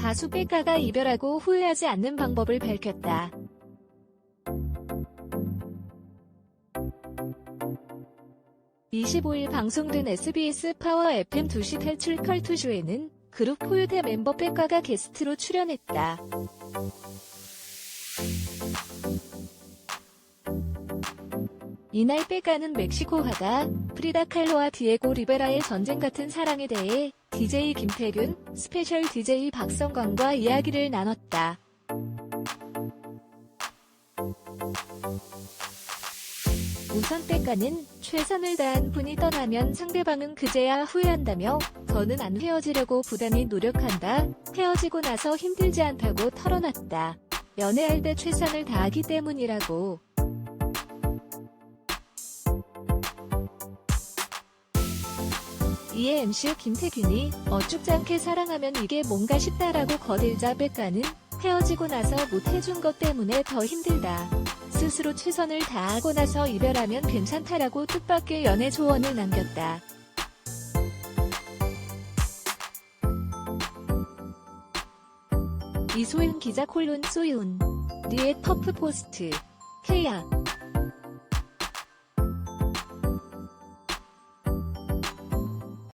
가수 백가가 이별하고 후회하지 않는 방법을 밝혔다. (25일) 방송된 SBS 파워 FM 2시 탈출 컬투쇼에는 그룹 포유대 멤버 백가가 게스트로 출연했다. 이날 백가는 멕시코 화가 프리다 칼로와 디에고 리베라의 전쟁 같은 사랑에 대해 DJ 김태균, 스페셜 DJ 박성광과 이야기를 나눴다. 우선 백가는 최선을 다한 분이 떠나면 상대방은 그제야 후회한다며 저는 안 헤어지려고 부단히 노력한다. 헤어지고 나서 힘들지 않다고 털어놨다. 연애할 때 최선을 다하기 때문이라고. 이에 MC 김태균이 어죽잖게 사랑하면 이게 뭔가 싶다라고 거들자 백가는 헤어지고 나서 못 해준 것 때문에 더 힘들다. 스스로 최선을 다하고 나서 이별하면 괜찮다라고 뜻밖의 연애 조언을 남겼다. 이소윤 기자 콜론 소윤 리의 터프 포스트 케야